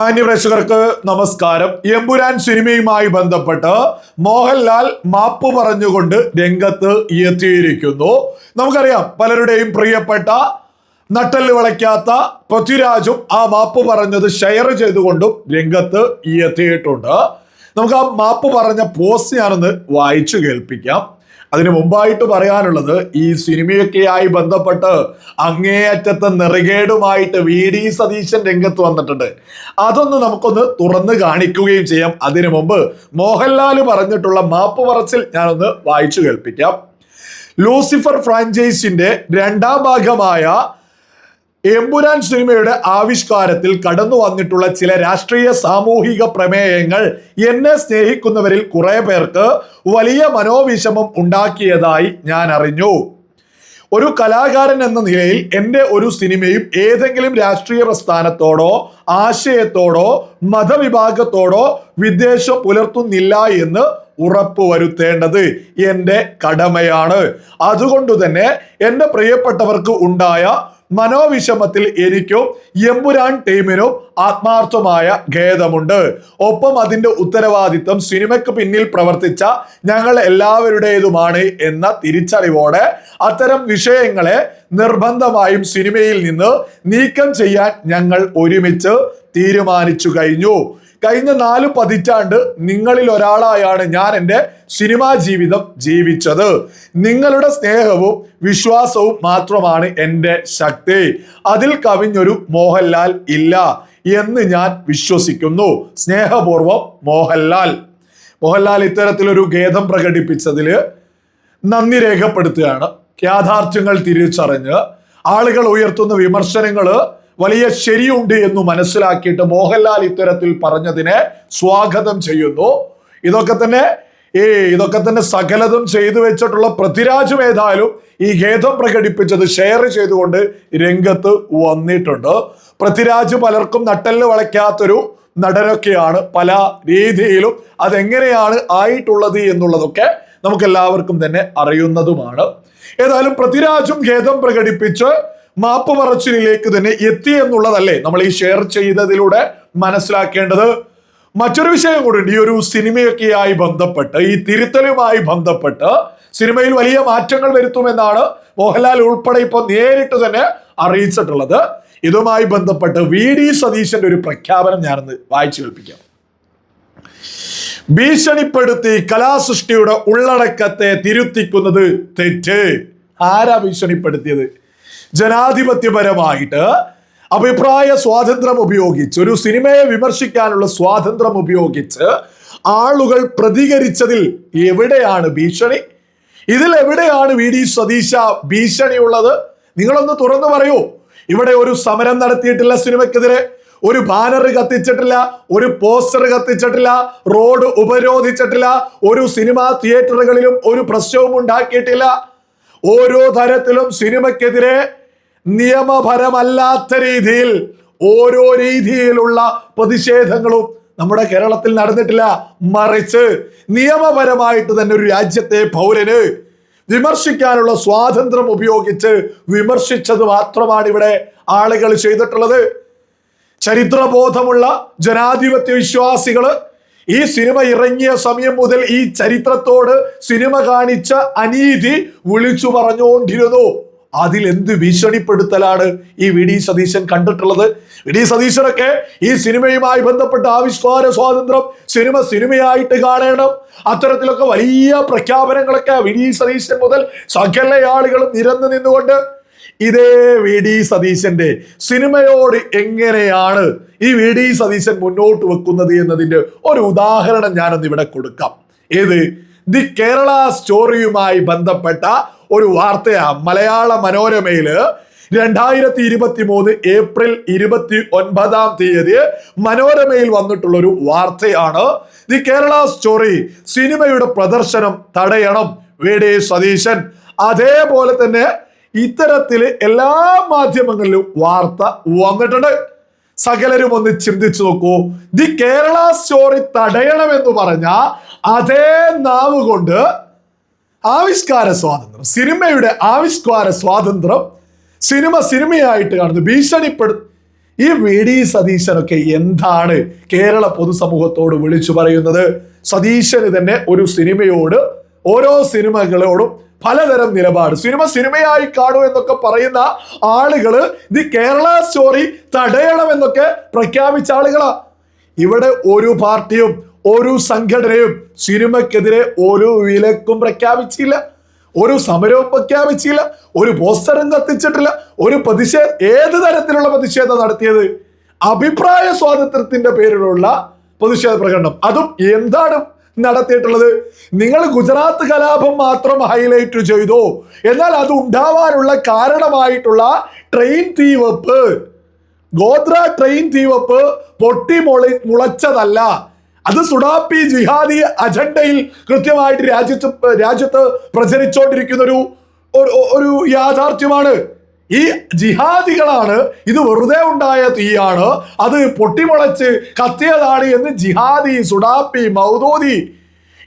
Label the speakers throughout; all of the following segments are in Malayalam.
Speaker 1: മാന്യപ്രേക്ഷകർക്ക് നമസ്കാരം. എമ്പുരാൻ സിനിമയുമായി ബന്ധപ്പെട്ട് മോഹൻലാൽ മാപ്പ് പറഞ്ഞുകൊണ്ട് രംഗത്ത് എത്തിയിരിക്കുന്നു. നമുക്കറിയാം പലരുടെയും പ്രിയപ്പെട്ട നട്ടൽ വിളയ്ക്കാത്ത പൃഥ്വിരാജും ആ മാപ്പ് പറഞ്ഞത് ഷെയർ ചെയ്തുകൊണ്ടും രംഗത്ത് എത്തിയിട്ടുണ്ട്. നമുക്ക് ആ മാപ്പ് പറഞ്ഞ പോസ്റ്റ് ഞാനൊന്ന് വായിച്ചു കേൾപ്പിക്കാം. അതിനു മുമ്പായിട്ട് പറയാനുള്ളത് ഈ സിനിമയൊക്കെയായി ബന്ധപ്പെട്ട് അങ്ങേയറ്റത്തെ നെറുകേടുമായിട്ട് വി ഡി സതീശൻ രംഗത്ത് വന്നിട്ടുണ്ട്. അതൊന്ന് നമുക്കൊന്ന് തുറന്ന് കാണിക്കുകയും ചെയ്യാം. അതിനു മുമ്പ് മോഹൻലാൽ പറഞ്ഞിട്ടുള്ള മാപ്പ് പറച്ചിൽ ഞാനൊന്ന് വായിച്ചു കേൾപ്പിക്കാം. ലൂസിഫർ ഫ്രാഞ്ചൈസിന്റെ രണ്ടാം ഭാഗമായ എമ്പുരാൻ സിനിമയുടെ ആവിഷ്കാരത്തിൽ കടന്നു വന്നിട്ടുള്ള ചില രാഷ്ട്രീയ സാമൂഹിക പ്രമേയങ്ങൾ എന്നെ സ്നേഹിക്കുന്നവരിൽ കുറെ പേർക്ക് വലിയ മനോവിഷമം ഉണ്ടാക്കിയതായി ഞാൻ അറിഞ്ഞു. ഒരു കലാകാരൻ എന്ന നിലയിൽ എന്റെ ഒരു സിനിമയും ഏതെങ്കിലും രാഷ്ട്രീയ പ്രസ്ഥാനത്തോടോ ആശയത്തോടോ മതവിഭാഗത്തോടോ വിദ്വേഷം പുലർത്തുന്നില്ല എന്ന് ഉറപ്പുവരുത്തേണ്ടത് എന്റെ കടമയാണ്. അതുകൊണ്ട് തന്നെ എന്റെ പ്രിയപ്പെട്ടവർക്ക് ഉണ്ടായ മനോവിഷമത്തിൽ എനിക്കും എമ്പുരാൻ ടീമിനോ ആത്മാർത്ഥമായ ഖേദമുണ്ട്. ഒപ്പം അതിന്റെ ഉത്തരവാദിത്വം സിനിമയ്ക്ക് പിന്നിൽ പ്രവർത്തിച്ച ഞങ്ങൾ എല്ലാവരുടേതുമാണ് എന്ന തിരിച്ചറിവോടെ അത്തരം വിഷയങ്ങളെ നിർബന്ധമായും സിനിമയിൽ നിന്ന് നീക്കം ചെയ്യാൻ ഞങ്ങൾ ഒരുമിച്ച് തീരുമാനിച്ചു കഴിഞ്ഞു. കഴിഞ്ഞ നാല് പതിറ്റാണ്ട് നിങ്ങളിൽ ഒരാളായാണ് ഞാൻ എന്റെ സിനിമാ ജീവിതം ജീവിച്ചത്. നിങ്ങളുടെ സ്നേഹവും വിശ്വാസവും മാത്രമാണ് എന്റെ ശക്തി. അതിൽ കവിഞ്ഞൊരു മോഹൻലാൽ ഇല്ല എന്ന് ഞാൻ വിശ്വസിക്കുന്നു. സ്നേഹപൂർവം മോഹൻലാൽ. മോഹൻലാൽ ഇത്തരത്തിലൊരു ഖേദം പ്രകടിപ്പിച്ചതിൽ നന്ദി രേഖപ്പെടുത്തുകയാണ്. യാഥാർത്ഥ്യങ്ങൾ തിരിച്ചറിഞ്ഞ് ആളുകൾ ഉയർത്തുന്ന വിമർശനങ്ങൾ വലിയ ശരിയുണ്ട് എന്ന് മനസ്സിലാക്കിയിട്ട് മോഹൻലാൽ ഇത്തരത്തിൽ പറഞ്ഞതിനെ സ്വാഗതം ചെയ്യുന്നു. ഇതൊക്കെ തന്നെ ഈ ഇതൊക്കെ തന്നെ സകലതും ചെയ്തു വെച്ചിട്ടുള്ള പൃഥ്വിരാജും ഏതായാലും ഈ ഖേദം പ്രകടിപ്പിച്ചത് ഷെയർ ചെയ്തുകൊണ്ട് രംഗത്ത് വന്നിട്ടുണ്ട്. പൃഥ്വിരാജ് പലർക്കും നട്ടൽ വളയ്ക്കാത്തൊരു നടനൊക്കെയാണ് പല രീതിയിലും അതെങ്ങനെയാണ് ആയിട്ടുള്ളത് എന്നുള്ളതൊക്കെ നമുക്ക് എല്ലാവർക്കും തന്നെ അറിയുന്നതുമാണ്. ഏതായാലും പൃഥ്വിരാജും ഖേദം പ്രകടിപ്പിച്ച് മാപ്പ് പറച്ചിലേക്ക് തന്നെ എത്തി എന്നുള്ളതല്ലേ നമ്മൾ ഈ ഷെയർ ചെയ്തതിലൂടെ മനസ്സിലാക്കേണ്ടത്. മറ്റൊരു വിഷയം കൂടി ഈ ഒരു സിനിമയൊക്കെയായി ബന്ധപ്പെട്ട് ഈ തിരുത്തലുമായി ബന്ധപ്പെട്ട് സിനിമയിൽ വലിയ മാറ്റങ്ങൾ വരുത്തുമെന്നാണ് മോഹൻലാൽ ഉൾപ്പെടെ ഇപ്പോൾ നേരിട്ട് തന്നെ അറിയിച്ചിട്ടുള്ളത്. ഇതുമായി ബന്ധപ്പെട്ട് വി ഡി സതീശന്റെ ഒരു പ്രഖ്യാപനം ഞാനൊന്ന് വായിച്ചു കേൾപ്പിക്കാം. ഭീഷണിപ്പെടുത്തി കലാസൃഷ്ടിയുടെ ഉള്ളടക്കത്തെ തിരുത്തിക്കുന്നത് തെറ്റ്. ആരാ ഭീഷണിപ്പെടുത്തിയത്? ജനാധിപത്യപരമായിട്ട് അഭിപ്രായ സ്വാതന്ത്ര്യം ഉപയോഗിച്ച് ഒരു സിനിമയെ വിമർശിക്കാനുള്ള സ്വാതന്ത്ര്യം ഉപയോഗിച്ച് ആളുകൾ പ്രതികരിച്ചതിൽ എവിടെയാണ് ഭീഷണി? ഇതിൽ എവിടെയാണ് വി ഡി സതീശ ഭീഷണിയുള്ളത്? നിങ്ങളൊന്ന് തുറന്നു പറയൂ. ഇവിടെ ഒരു സമരം നടത്തിയിട്ടില്ല സിനിമയ്ക്കെതിരെ ഒരു ബാനർ കത്തിച്ചിട്ടില്ല ഒരു പോസ്റ്റർ കത്തിച്ചിട്ടില്ല റോഡ് ഉപരോധിച്ചിട്ടില്ല ഒരു സിനിമാ തിയേറ്ററുകളിലും ഒരു പ്രശ്നവും ഉണ്ടാക്കിയിട്ടില്ല. ഓരോ തരത്തിലും സിനിമയ്ക്കെതിരെ നിയമപരമല്ലാത്ത രീതിയിൽ ഓരോ രീതിയിലുള്ള പ്രതിഷേധങ്ങളും നമ്മുടെ കേരളത്തിൽ നടന്നിട്ടില്ല. മറിച്ച് നിയമപരമായിട്ട് തന്നെ ഒരു രാജ്യത്തെ പൗരന് വിമർശിക്കാനുള്ള സ്വാതന്ത്ര്യം ഉപയോഗിച്ച് വിമർശിച്ചത് മാത്രമാണ് ഇവിടെ ആളുകൾ ചെയ്തിട്ടുള്ളത്. ചരിത്രബോധമുള്ള ജനാധിപത്യ വിശ്വാസികൾ ഈ സിനിമ ഇറങ്ങിയ സമയം മുതൽ ഈ ചരിത്രത്തോട് സിനിമ കാണിച്ച അനീതി വിളിച്ചു പറഞ്ഞുകൊണ്ടിരുന്നു. അതിൽ എന്ത് ഭീഷണിപ്പെടുത്തലാണ് ഈ വി ഡി സതീശൻ കണ്ടിട്ടുള്ളത്? വി ഡി സതീശനൊക്കെ ഈ സിനിമയുമായി ബന്ധപ്പെട്ട ആവിഷ്കാര സ്വാതന്ത്ര്യം സിനിമ സിനിമയായിട്ട് കാണണം. അത്തരത്തിലൊക്കെ വലിയ പ്രഖ്യാപനങ്ങളൊക്കെ വി ഡി സതീശൻ മുതൽ സകല ആളുകളും നിരന്നു നിന്നുകൊണ്ട് ഇതേ വി ഡി സതീശന്റെ സിനിമയോട് എങ്ങനെയാണ് ഈ വി ഡി സതീശൻ മുന്നോട്ട് വെക്കുന്നത് എന്നതിന്റെ ഒരു ഉദാഹരണം ഞാനൊന്ന് ഇവിടെ കൊടുക്കാം. ഏത്? ദി കേരള സ്റ്റോറിയുമായി ബന്ധപ്പെട്ട ഒരു വാർത്തയാണ് മലയാള മനോരമയിൽ രണ്ടായിരത്തി ഇരുപത്തി മൂന്ന് ഏപ്രിൽ ഇരുപത്തി ഒൻപതാം തീയതി മനോരമയിൽ വന്നിട്ടുള്ള ഒരു വാർത്തയാണ്. ദി കേരള സ്റ്റോറി സിനിമയുടെ പ്രദർശനം തടയണം വി ഡി സതീശൻ. അതേപോലെ തന്നെ ഇത്തരത്തിൽ എല്ലാ മാധ്യമങ്ങളിലും വാർത്ത വന്നിട്ടുണ്ട്. സകലരും ഒന്ന് ചിന്തിച്ചു നോക്കൂ. ദി കേരള സ്റ്റോറി തടയണമെന്ന് പറഞ്ഞ അതേ നാവ് കൊണ്ട് ആവിഷ്കാര സ്വാതന്ത്ര്യം. സിനിമയുടെ ആവിഷ്കാര സ്വാതന്ത്ര്യം. സിനിമ സിനിമയായിട്ട് കാണുന്നു. ഭീഷണിപ്പെടു ഈ വി ഡി സതീശനൊക്കെ എന്താണ് കേരള പൊതുസമൂഹത്തോട് വിളിച്ചു പറയുന്നത്? സതീശന് തന്നെ ഒരു സിനിമയോട് ഓരോ സിനിമകളോടും പലതരം നിലപാട്. സിനിമ സിനിമയായി കാണൂ എന്നൊക്കെ പറയുന്ന ആളുകൾ ഇത് കേരള സ്റ്റോറി തടയണമെന്നൊക്കെ പ്രഖ്യാപിച്ച ആളുകളാ. ഇവിടെ ഒരു പാർട്ടിയും ഒരു സംഘടനയും സിനിമക്കെതിരെ ഒരു വിലക്കും പ്രഖ്യാപിച്ചില്ല. ഒരു സമരവും പ്രഖ്യാപിച്ചില്ല. ഒരു പോസ്റ്ററും കത്തിച്ചിട്ടില്ല. ഒരു പ്രതിഷേധ ഏത് തരത്തിലുള്ള പ്രതിഷേധം നടത്തിയത്? അഭിപ്രായ സ്വാതന്ത്ര്യത്തിന്റെ പേരിലുള്ള പ്രതിഷേധ പ്രകടനം. അതും എന്താണ് നടത്തിയിട്ടുള്ളത്? നിങ്ങൾ ഗുജറാത്ത് കലാപം മാത്രം ഹൈലൈറ്റ് ചെയ്തു? എന്നാൽ അത് ഉണ്ടാവാനുള്ള കാരണമായിട്ടുള്ള ട്രെയിൻ തീവപ്പ്. ഗോത്ര ട്രെയിൻ തീവപ്പ് പൊട്ടി മുളി മുളച്ചതല്ല. അത് സുഡാപ്പി ജിഹാദി അജണ്ടയിൽ കൃത്യമായിട്ട് രാജ്യത്ത് രാജ്യത്ത് പ്രചരിച്ചുകൊണ്ടിരിക്കുന്ന ഒരു ഒരു- യാഥാർത്ഥ്യമാണ്. ഈ ജിഹാദികളാണ് ഇത് വെറുതെ ഉണ്ടായ തീയാണ് അത് പൊട്ടിമുളച്ച് കത്തിയതാണ് എന്ന് ജിഹാദി സുഡാപ്പി മൗദൂദി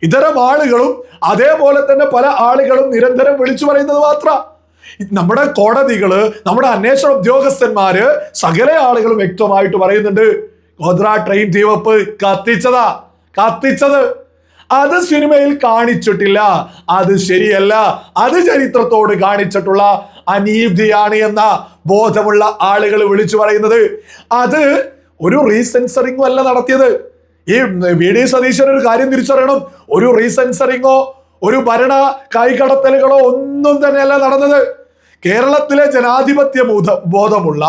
Speaker 1: ഇത്തരം ആളുകളും അതേപോലെ തന്നെ പല ആളുകളും നിരന്തരം വിളിച്ചു പറയുന്നത് മാത്ര. നമ്മുടെ കോടതികൾ നമ്മുടെ അന്വേഷണ ഉദ്യോഗസ്ഥന്മാര് സകല ആളുകളും വ്യക്തമായിട്ട് പറയുന്നുണ്ട്. ഗോദ്ര ട്രെയിൻ തീവപ്പ് കത്തിച്ചതാ കത്തിച്ചത്. അത് സിനിമയിൽ കാണിച്ചിട്ടില്ല. അത് ശരിയല്ല. അത് ചരിത്രത്തോട് കാണിച്ചിട്ടുള്ള അനീതിയാണ് എന്ന ബോധമുള്ള ആളുകൾ വിളിച്ചു പറയുന്നത്. അത് ഒരു റീസെൻസറിംഗോ അല്ല നടത്തിയത്. ഈ വി ഡി സതീശൻ ഒരു കാര്യം തിരിച്ചറിയണം. ഒരു റീസെൻസറിങ്ങോ ഒരു ഭരണ കൈകടത്തലുകളോ ഒന്നും തന്നെയല്ല നടന്നത്. കേരളത്തിലെ ജനാധിപത്യ ബോധ ബോധമുള്ള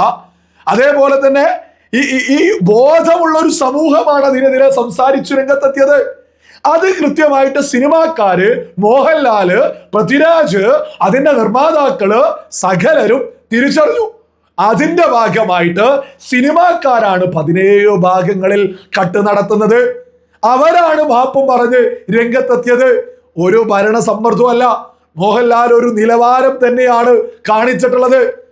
Speaker 1: അതേപോലെ തന്നെ ഈ ഈ- ബോധമുള്ള ഒരു സമൂഹമാണ് അതിനെതിരെ സംസാരിച്ചു രംഗത്തെത്തിയത്. അത് കൃത്യമായിട്ട് സിനിമാക്കാര് മോഹൻലാൽ പൃഥ്വിരാജ് അതിന്റെ നിർമ്മാതാക്കൾ സകലരും തിരിച്ചറിഞ്ഞു. അതിന്റെ ഭാഗമായിട്ട് സിനിമാക്കാരാണ് പതിനേഴ് ഭാഗങ്ങളിൽ കട്ട് നടത്തുന്നത്. അവരാണ് മാപ്പും പറഞ്ഞ് രംഗത്തെത്തിയത്. ഒരു ഭരണ സമ്മർദ്ദമല്ല. മോഹൻലാൽ ഒരു നിലവാരം തന്നെയാണ് കാണിച്ചിട്ടുള്ളത്.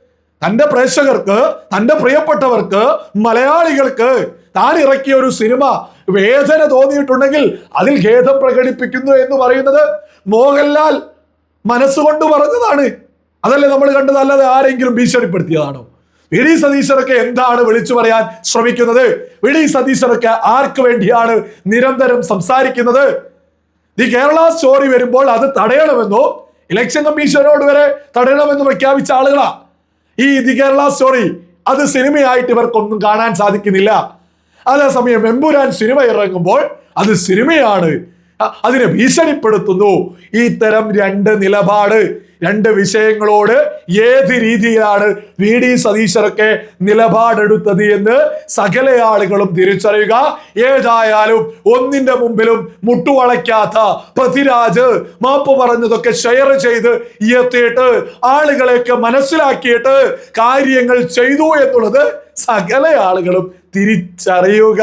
Speaker 1: തന്റെ പ്രേക്ഷകർക്ക് തന്റെ പ്രിയപ്പെട്ടവർക്ക് മലയാളികൾക്ക് താൻ ഇറക്കിയ ഒരു സിനിമ വേദന തോന്നിയിട്ടുണ്ടെങ്കിൽ അതിൽ ഖേദം പ്രകടിപ്പിക്കുന്നു എന്ന് പറയുന്നത് മോഹൻലാൽ മനസ്സുകൊണ്ട് പറഞ്ഞതാണ്. അതല്ലേ നമ്മൾ കണ്ടത്? അല്ലാതെ ആരെങ്കിലും ഭീഷണിപ്പെടുത്തിയതാണോ? വി ഡി സതീശനൊക്കെ എന്താണ് വിളിച്ചു പറയാൻ ശ്രമിക്കുന്നത്? വി ഡി സതീശനൊക്കെ ആർക്ക് വേണ്ടിയാണ് നിരന്തരം സംസാരിക്കുന്നത്? ദി കേരള സ്റ്റോറി വരുമ്പോൾ അത് തടയണമെന്നോ ഇലക്ഷൻ കമ്മീഷനോട് വരെ തടയണമെന്ന് പ്രഖ്യാപിച്ച ആളുകളാ. ഈ ദി കേരള സ്റ്റോറി അത് സിനിമയായിട്ട് ഇവർക്കൊന്നും കാണാൻ സാധിക്കുന്നില്ല. അതേസമയം എമ്പുരാൻ സിനിമ ഇറങ്ങുമ്പോൾ അത് സിനിമയാണ്. അതിനെ ഭീഷണിപ്പെടുത്തുന്നു. ഇത്തരം തരം രണ്ട് നിലപാട്. രണ്ട് വിഷയങ്ങളോട് ഏത് രീതിയിലാണ് വി ഡി സതീശരൊക്കെ നിലപാടെടുത്തത് എന്ന് സകല ആളുകളും തിരിച്ചറിയുക. ഏതായാലും ഒന്നിന്റെ മുമ്പിലും മുട്ടുവളയ്ക്കാത്ത പൃഥ്വിരാജ് മാപ്പ് പറഞ്ഞതൊക്കെ ഷെയർ ചെയ്ത് എത്തിയിട്ട് ആളുകളെയൊക്കെ മനസ്സിലാക്കിയിട്ട് കാര്യങ്ങൾ ചെയ്തു എന്നുള്ളത് സകല ആളുകളും തിരിച്ചറിയുക.